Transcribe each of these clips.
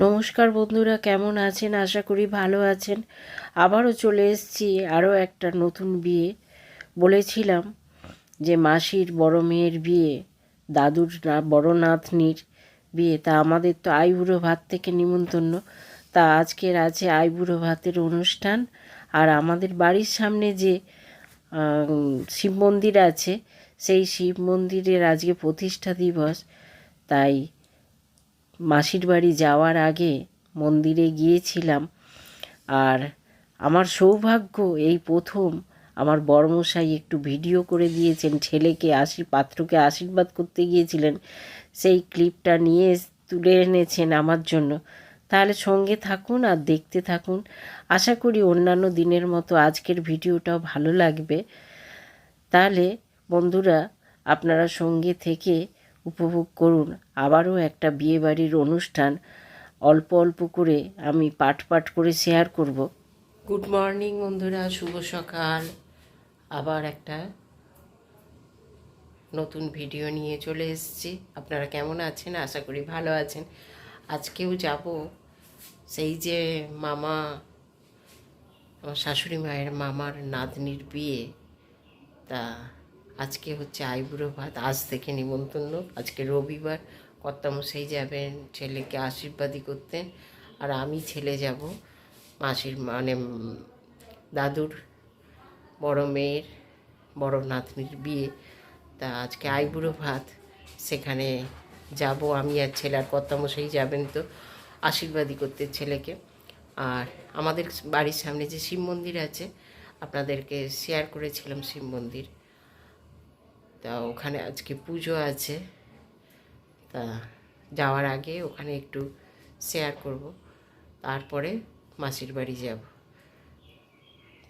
নমস্কার বন্ধুরা, কেমন আছেন? আশা করি ভালো আছেন। আবারও চলে এসেছি আরও একটা নতুন বিয়ে। বলেছিলাম যে মাসির বড় মেয়ের বিয়ে, দাদুর না, বড় নাতনির বিয়ে, তা আমাদের তো আইবুড়ো ভাত থেকে নিমন্তন্ন তা আজকের আছে আইবুড়ো ভাতের অনুষ্ঠান। আর আমাদের বাড়ির সামনে যে শিব মন্দির আছে, সেই শিব মন্দিরের আজকে প্রতিষ্ঠা দিবস। তাই মাসির বাড়ি যাওয়ার আগে মন্দিরে গিয়েছিলাম। আর আমার সৌভাগ্য, এই প্রথম আমার বড়মশাই একটু ভিডিও করে দিয়েছেন, ছেলেকে আশী পাত্রকে আশীর্বাদ করতে গিয়েছিলেন। সেই ক্লিপটা নিয়ে তুলে এনেছেন আমার জন্য। তাহলে সঙ্গে থাকুন আর দেখতে থাকুন। আশা করি অন্যান্য দিনের মতো আজকের ভিডিওটাও ভালো লাগবে। তাহলে বন্ধুরা, আপনারা সঙ্গে থেকে উপভোগ করুন। আবারও একটা বিয়েবাড়ির অনুষ্ঠান। অল্প অল্প করে আমি পাট পাট করে শেয়ার করব। গুড মর্নিং বন্ধুরা, শুভ সকাল। আবার একটা নতুন ভিডিও নিয়ে চলে এসেছি। আপনারা কেমন আছেন? আশা করি ভালো আছেন। আজকেও যাব সেই যে মামা, আমার শাশুড়ি মায়ের মামার নাতনির বিয়ে। তা আজকে হচ্ছে আইবুড়ো ভাত, আজ থেকে নিমন্ত্রণ। আজকে রবিবার, কর্তামশাই যাবেন, ছেলেকে আশীর্বাদী করতেন আর আমি ছেলে যাব, মাসির মানে দাদুর, বড় মেয়ের, বড় নাতনির বিয়ে। তা আজকে আইবুড়ো ভাত, সেখানে যাব আমি আর ছেলে, আর কর্তামশাই যাবেন তো আশীর্বাদী করতে ছেলেকে। আর আমাদের বাড়ির সামনে যে শিব মন্দির আছে, আপনাদেরকে শেয়ার করেছিলাম শিব মন্দির। তা ওখানে আজকে পুজো আছে। তা যাওয়ার আগে ওখানে একটু শেয়ার করব। তারপরে মাসির বাড়ি যাব।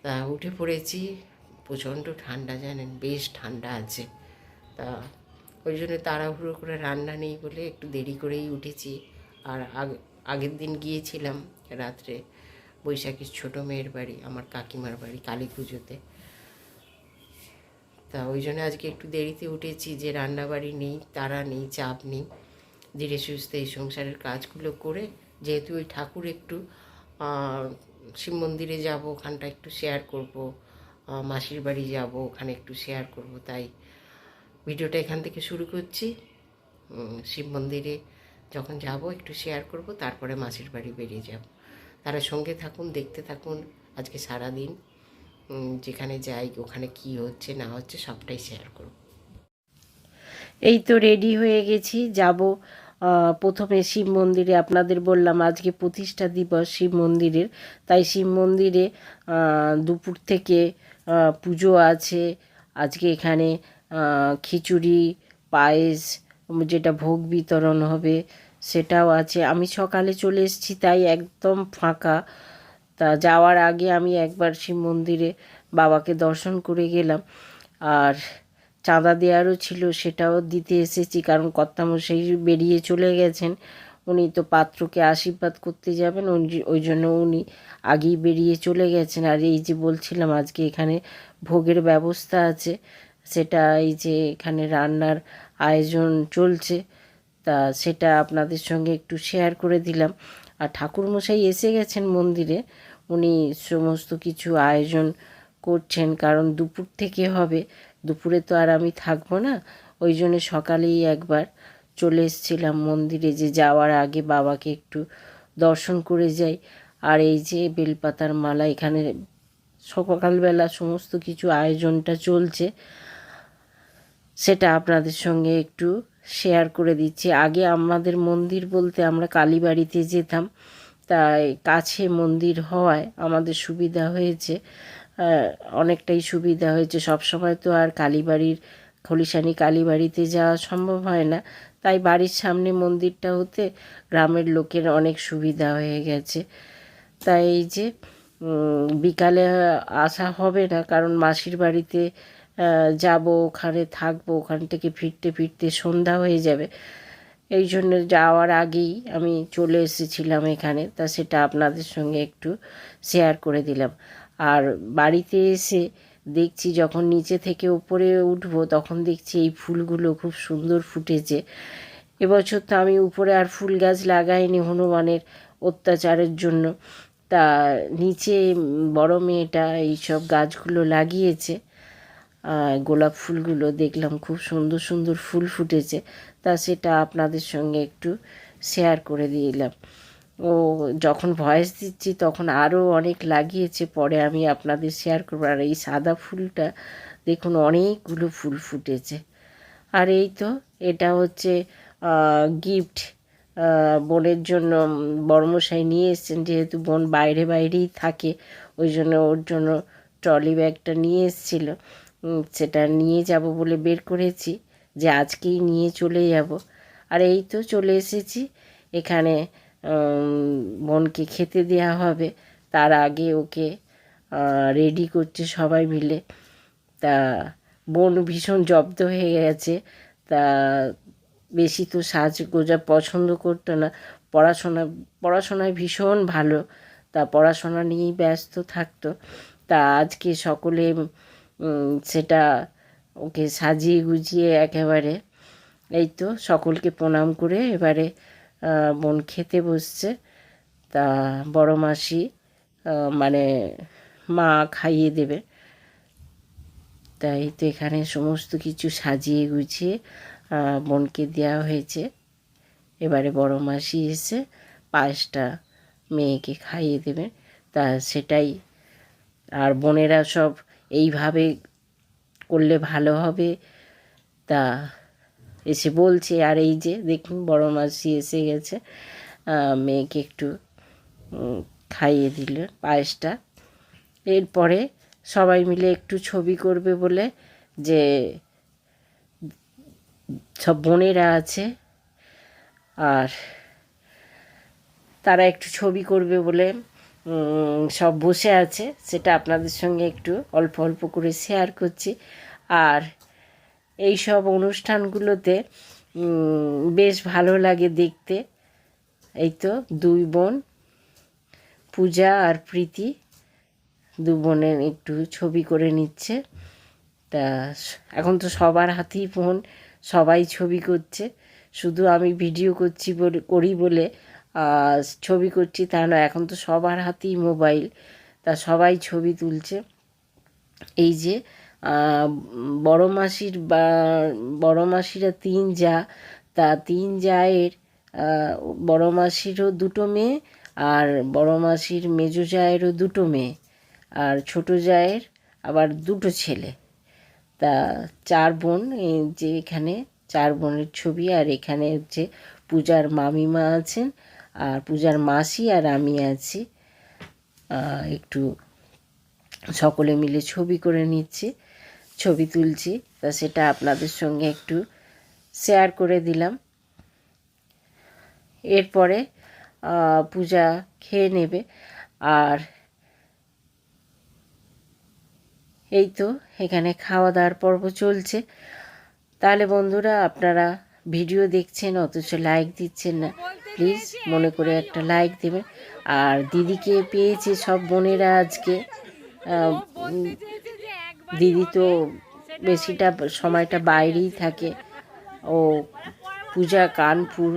তা উঠে পড়েছি, প্রচণ্ড ঠান্ডা জানেন, বেশ ঠান্ডা আছে। তা ওই জন্য তাড়াহুড়ো করে রান্না নেই বলে একটু দেরি করেই উঠেছি। আর আগ- আগের দিন গিয়েছিলাম রাত্রে বৈশাখীর ছোটো মেয়ের বাড়ি, আমার কাকিমার বাড়ি কালী পুজোতে। তা ওই জন্য আজকে একটু দেরিতে উঠেছি যে রান্নাবাড়ি নেই তারা নেই চাপ নেই। ধীরে সুস্থে এই সংসারের কাজগুলো করে যেহেতু ওই ঠাকুর একটু শিব মন্দিরে যাব ওখানটা একটু শেয়ার করব মাসির বাড়ি যাব ওখানে একটু শেয়ার করব তাই ভিডিওটা এখান থেকে শুরু করছি। শিব মন্দিরে যখন যাব একটু শেয়ার করব তারপরে মাসির বাড়ি বেরিয়ে যাব। তারা সঙ্গে থাকুন দেখতে থাকুন আজকে সারাদিন। উম, যেখানে যাই, ওখানে কি হচ্ছে, না হচ্ছে, সবটাই শেয়ার করব। এই তো রেডি হয়ে গেছি, যাব প্রথমে শিব মন্দিরে। আপনাদের বললাম আজকে প্রতিষ্ঠা দিবস শিব মন্দিরের। তাই শিব মন্দিরে দুপুর থেকে পুজো আছে। আজকে এখানে খিচুড়ি, পায়েস, যেটা ভোগ বিতরণ হবে, সেটাও আছে। আমি সকালে চলে এসেছি, তাই একদম ফাঁকা। তা যাওয়ার আগে আমি একবার শিব মন্দিরে বাবাকে দর্শন করে গেলাম। আর চাঁদা দেওয়ারও ছিল, সেটাও দিতে এসেছি, কারণ কর্তামশাই বেরিয়ে চলে গেছেন। উনি তো পাত্রকে আশীর্বাদ করতে যাবেন, ওই- জন্য উনি আগেই বেরিয়ে চলে গেছেন। আর এই যে বলছিলাম, আজকে এখানে ভোগের ব্যবস্থা আছে, সেটা এই যে এখানে রান্নার আয়োজন চলছে, তা সেটা আপনাদের সঙ্গে একটু শেয়ার করে দিলাম। আর ঠাকুরমশাই এসে গেছেন মন্দিরে উনি সমস্ত কিছু আয়োজন করছেন, কারণ দুপুর থেকে হবে। দুপুরে তো আর আমি থাকব না। ওই জন্য সকালেই একবার চলে এসেছিলাম মন্দিরে যে যাওয়ার আগে বাবাকে একটু দর্শন করে যাই। আর এই যে বেলপাতার মালা, এখানে সকালবেলা সমস্ত কিছু আয়োজনটা চলছে, সেটা আপনাদের সঙ্গে একটু শেয়ার করে দিচ্ছি। আগে আমাদের মন্দির বলতে আমরা কালীবাড়িতে যেতাম। তাই কাছে মন্দির হওয়ায় আমাদের সুবিধা হয়েছে। অনেকটাই সুবিধা হয়েছে। সব সময় তো আর কালীবাড়ির, খলিশানি কালীবাড়িতে যাওয়া সম্ভব হয় না। তাই বাড়ির সামনে মন্দিরটা হতে গ্রামের লোকের অনেক সুবিধা হয়ে গেছে। তাই এই যে বিকালে আসা হবে না, কারণ মাসির বাড়িতে যাব, ওখানে থাকব, ওখান থেকে ফিরতে ফিরতে সন্ধ্যা হয়ে যাবে। এই জন্য যাওয়ার আগেই আমি চলে এসেছিলাম এখানে। তা সেটা আপনাদের সঙ্গে একটু শেয়ার করে দিলাম। আর বাড়িতে এসে দেখছি যখন নিচে থেকে উপরে উঠবো, তখন দেখছি এই ফুলগুলো খুব সুন্দর ফুটেছে। এবছর তো আমি উপরে আর ফুল গাছ লাগাইনি হনুমানের অত্যাচারের জন্য। তা নিচে বড় মেয়েটা এইসব গাছগুলো লাগিয়েছে। গোলাপ ফুলগুলো দেখলাম খুব সুন্দর সুন্দর ফুল ফুটেছে। তা সেটা আপনাদের সঙ্গে একটু শেয়ার করে দিলাম ও যখন ভয়েস দিচ্ছি তখন আরও অনেক লাগিয়েছে, পরে আমি আপনাদের শেয়ার করব। আর এই সাদা ফুলটা দেখুন, অনেকগুলো ফুল ফুটেছে। আর এই তো এটা হচ্ছে গিফট বোনের জন্য বর্মশাই নিয়ে এসছেন। যেহেতু বোন বাইরে বাইরেই থাকে, ওই জন্য ওর জন্য ট্রলি ব্যাগটা নিয়ে এসেছিল। সেটা নিয়ে যাব বলে বের করেছি। যে আজকেই নিয়ে চলে যাব। আর এই তো চলে এসেছি। এখানে বোনকে খেতে দেওয়া হবে। তার আগে ওকে রেডি করছে সবাই মিলে। তা, বোন ভীষণ জব্দ হয়ে গেছে। তা, বেশি তো সাজগোজা পছন্দ করতো না। পড়াশোনা, পড়াশোনায় ভীষণ ভালো। তা, পড়াশোনা নিয়েই ব্যস্ত থাকতো। তা, আজকে সকলে সেটা ওকে সাজিয়ে গুজিয়ে একেবারে এই তো সকলকে প্রণাম করে এবারে বোন খেতে বসছে। তা বড় মাসি মানে মা খাইয়ে দেবে। তাই তো এখানে সমস্ত কিছু সাজিয়ে গুছিয়ে বোনকে দেওয়া হয়েছে। এবারে বড় মাসি এসে পায়েসটা মেয়েকে খাইয়ে দেবে। তা সেটাই। আর বোনেরা সব এইভাবে করলে ভালো হবে। তা এসে বলছে, আর এই যে দেখুন বড় মাসি এসে গেছে। মেয়েকে একটু খাইয়ে দিল পায়েসটা। এরপরে সবাই মিলে একটু ছবি করবে বলে যে, সব বোনেরা আছে, আর তারা একটু ছবি করবে বলে সব বসে আছে। সেটা আপনাদের সঙ্গে একটু অল্প অল্প করে শেয়ার করছি। আর এই সব অনুষ্ঠানগুলোতে বেশ ভালো লাগে দেখতে। এই তো দুই বোন, পূজা আর প্রীতি, দু বোনের একটু ছবি করে নিচ্ছে। তা এখন তো সবার হাতেই ফোন সবাই ছবি করছে। শুধু আমি ভিডিও করছি বলে, করি বলে ছবি করছি তা নয় এখন তো সবার হাতেই মোবাইল তা সবাই ছবি তুলছে। এই যে বড় মাসির বা, বড় মাসিরা তিন যা, তা তিন জায়ের বড় মাসিরও দুটো মেয়ে আর বড় মাসির মেজো জায়েরও দুটো মেয়ে আর ছোট জায়ের আবার দুটো ছেলে। তা চার বোন যে এখানে চার বোনের ছবি আর এখানে হচ্ছে পূজার মামিমা আছেন। আর পূজার মাসি আর আমি আছি। একটু সকলে মিলে ছবি করে নিচ্ছি, ছবি তুলছি। তা সেটা আপনাদের সঙ্গে একটু শেয়ার করে দিলাম। এরপরে পূজা খেয়ে নেবে। আর এই তো এখানে খাওয়া দাওয়ার পর্ব চলছে। তাহলে বন্ধুরা, আপনারা ভিডিও দেখছেন, অথচ লাইক দিচ্ছেন না। প্লিজ মনে করে একটা লাইক দেবেন। আর দিদিকে পেয়েছে সব বোনেরা আজকে। দিদি তো বেশিটা সময়টা বাইরেই থাকে। ও পূজা কানপুর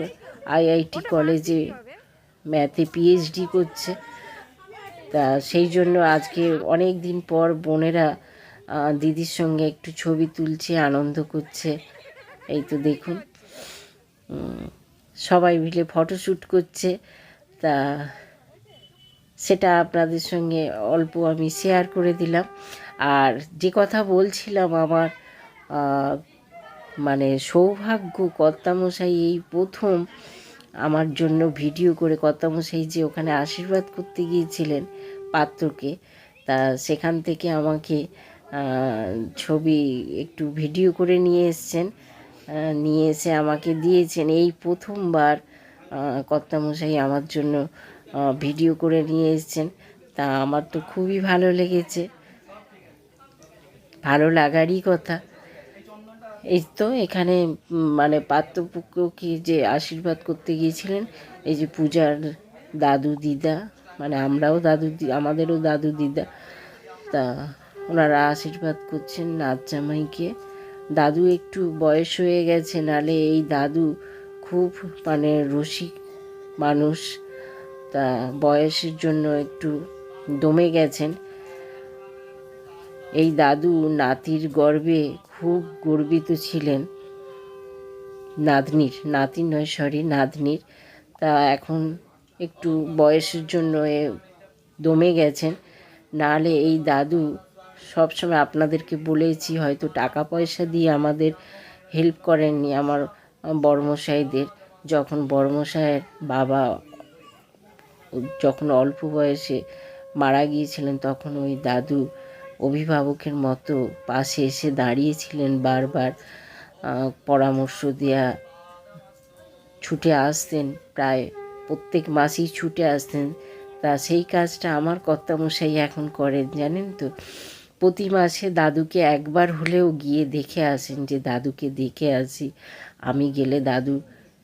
আইআইটি কলেজে ম্যাথে পিএইচডি করছে। তা সেই জন্য আজকে অনেক দিন পর বোনেরা দিদির সঙ্গে একটু ছবি তুলছে, আনন্দ করছে। এই তো দেখুন। সবাই মিলে ফটোশ্যুট করছে। তা সেটা আপনাদের সঙ্গে অল্প আমি শেয়ার করে দিলাম। আর যে কথা বলছিলাম আমার মানে সৌভাগ্য কর্তামশাই এই প্রথম আমার জন্য ভিডিও করে কর্তামশাই যে ওখানে আশীর্বাদ করতে গিয়েছিলেন পাত্রকে, তা সেখান থেকে আমাকে ছবি একটু ভিডিও করে নিয়ে এসছেন। নিয়ে এসে আমাকে দিয়েছেন। এই প্রথমবার কর্তামশাই আমার জন্য ভিডিও করে নিয়ে এসছেন। তা আমার তো খুবই ভালো লেগেছে। ভালো লাগারই কথা। এই তো এখানে মানে পাত্রপুকুরকে যে আশীর্বাদ করতে গিয়েছিলেন, এই যে পূজার দাদু দিদা মানে আমরাও দাদু দি- আমাদেরও দাদু দিদা, তা ওনারা আশীর্বাদ করছেন নাচ জামাইকে দাদু একটু বয়স হয়ে গেছে, নালে এই দাদু খুব মানে রসিক মানুষ। তা বয়সের জন্য একটু দমে গেছেন। এই দাদু নাতির গর্বে খুব গর্বিত ছিলেন। নাতনির, নাতি নয় সরি নাতনির। তা এখন একটু বয়সের জন্য দমে গেছেন। নাহলে এই দাদু সবসময় আপনাদেরকে বলেছি হয়তো টাকা পয়সা দিয়ে আমাদের হেল্প করেননি আমার বর্মশাইদের যখন বর্মশাইয়ের বাবা যখন অল্প বয়সে মারা গিয়েছিলেন, তখন ওই দাদু অভিভাবকের মতো পাশে এসে দাঁড়িয়েছিলেন বারবার পরামর্শ দেয়া। ছুটে আসতেন, প্রায় প্রত্যেক মাসেই ছুটে আসতেন। তা সেই কাজটা আমার কর্তামশাই এখন করেন, জানেন তো? প্রতি মাসে দাদুকে একবার হলেও গিয়ে দেখে আসেন যে, দাদুকে দেখে আসি। আমি গেলে দাদু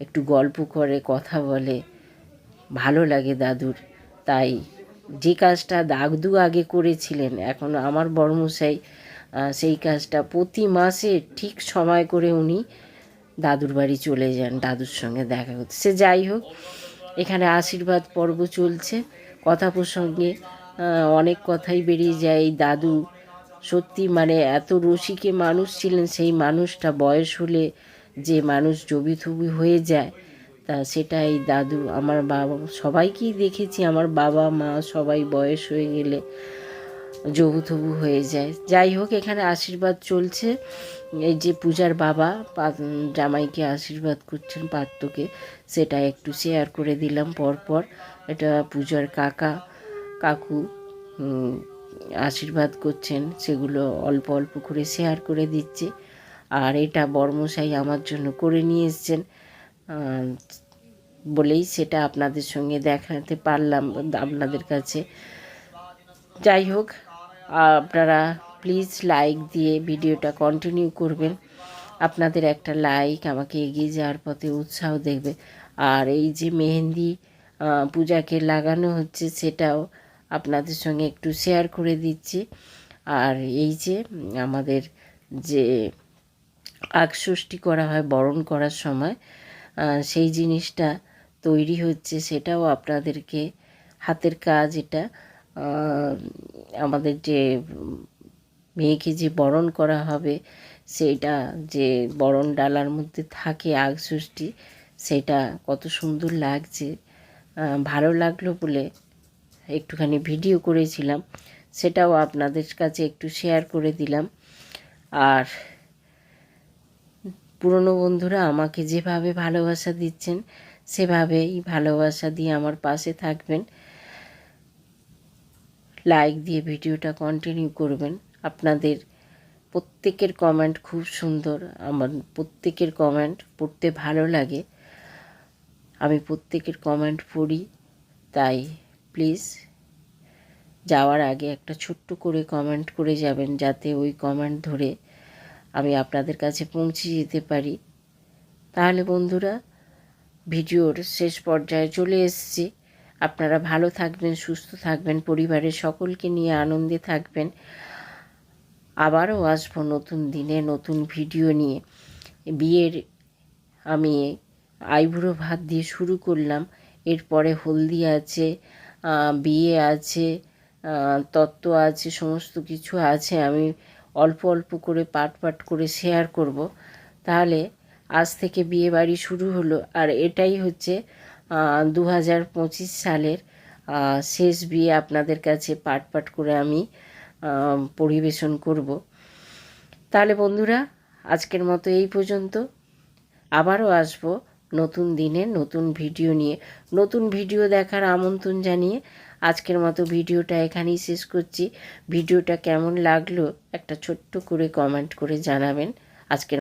একটু গল্প করে, কথা বলে। ভালো লাগে দাদুর। তাই যে কাজটা দাগদু আগে করেছিলেন, এখন আমার বর্মশাই সেই কাজটা প্রতি মাসে ঠিক সময় করে উনি দাদুর বাড়ি চলে যান, দাদুর সঙ্গে দেখা করতে। সে যাই হোক, এখানে আশীর্বাদ পর্ব চলছে। কথা প্রসঙ্গে অনেক কথাই বেরিয়ে যায়। দাদু সত্যি মানে এত রসিকে মানুষ ছিলেন, সেই মানুষটা বয়স হলে যে মানুষ জবিথবি হয়ে যায়, তা সেটা এই দাদু। আমার বাবা, সবাইকেই দেখেছি, আমার বাবা, মা সবাই বয়স হয়ে গেলে জবুথবু হয়ে যায়। যাই হোক, এখানে আশীর্বাদ চলছে। এই যে পূজার বাবা জামাইকে আশীর্বাদ করছেন পাত্রকে সেটা একটু শেয়ার করে দিলাম পরপর। এটা পূজার কাকা, কাকু আশীর্বাদ করছেন, সেগুলো অল্প অল্প করে শেয়ার করে দিচ্ছি। আর এটা বর্মশাই আমার জন্য করে নিয়ে এসছেন। বলেই সেটা আপনাদের সঙ্গে দেখাতে পারলাম আপনাদের কাছে। যাই হোক, আপনারা প্লিজ লাইক দিয়ে ভিডিওটা কন্টিনিউ করবেন। আপনাদের একটা লাইক আমাকে এগিয়ে যাওয়ার পথে উৎসাহ দেখবে আর এই যে মেহেন্দি পূজাকে লাগানো হচ্ছে, সেটাও আপনাদের সঙ্গে একটু শেয়ার করে দিচ্ছি। আর এই যে, আমাদের যে আগষষ্ঠী করা হয়, বরণ করার সময় সেই জিনিসটা তৈরি হচ্ছে, সেটাও আপনাদেরকে হাতের কাজ এটা আমাদের যে মেয়েকে যে বরণ করা হবে সেইটা যে বরণ ডালার মধ্যে থাকে আগষষ্ঠী, সেটা কত সুন্দর লাগছে ভালো লাগল বলে একটুখানি ভিডিও করেছিলাম, সেটাও আপনাদের কাছে একটু শেয়ার করে দিলাম। আর পুরনো বন্ধুরা আমাকে যেভাবে ভালোবাসা দিচ্ছেন, সেভাবেই ভালোবাসা দিয়ে আমার পাশে থাকবেন। লাইক দিয়ে ভিডিওটা কন্টিনিউ করবেন। আপনাদের প্রত্যেকের কমেন্ট খুব সুন্দর, আমার প্রত্যেকের কমেন্ট পড়তে ভালো লাগে। আমি প্রত্যেকের কমেন্ট পড়ি, তাই প্লিজ যাওয়ার আগে একটা ছোট্ট করে কমেন্ট করে যাবেন, যাতে ওই কমেন্ট ধরে আমি আপনাদের কাছে পৌঁছে যেতে পারি। তাহলে বন্ধুরা, ভিডিওর শেষ পর্যায়ে চলে এসেছি। আপনারা ভালো থাকবেন, সুস্থ থাকবেন, পরিবারের সকলকে নিয়ে আনন্দে থাকবেন। আবারও আসব নতুন দিনে, নতুন ভিডিও নিয়ে। বিয়ের আমি আইবুড়ো ভাত দিয়ে শুরু করলাম। এরপরে হলদি আছে বিয়ে আছে তত্ত্ব আছে, সমস্ত কিছু আছে, আমি অল্প অল্প করে পাট পাট করে শেয়ার করব। তাহলে আজ থেকে বিয়ে বাড়ি শুরু হলো। আর এটাই হচ্ছে দু হাজার পঁচিশ সালের শেষ বিয়ে আপনাদের কাছে পাট পাট করে আমি পরিবেশন করব। তাহলে বন্ধুরা, আজকের মতো এই পর্যন্ত। আবারও আসব নতুন দিনে নতুন ভিডিও নিয়ে, নতুন ভিডিও দেখার আমন্ত্রণ জানিয়ে আজকের মতো ভিডিওটা এখানেই শেষ করছি। ভিডিওটা কেমন লাগল একটা ছোট্ট করে কমেন্ট করে জানাবেন। আজকের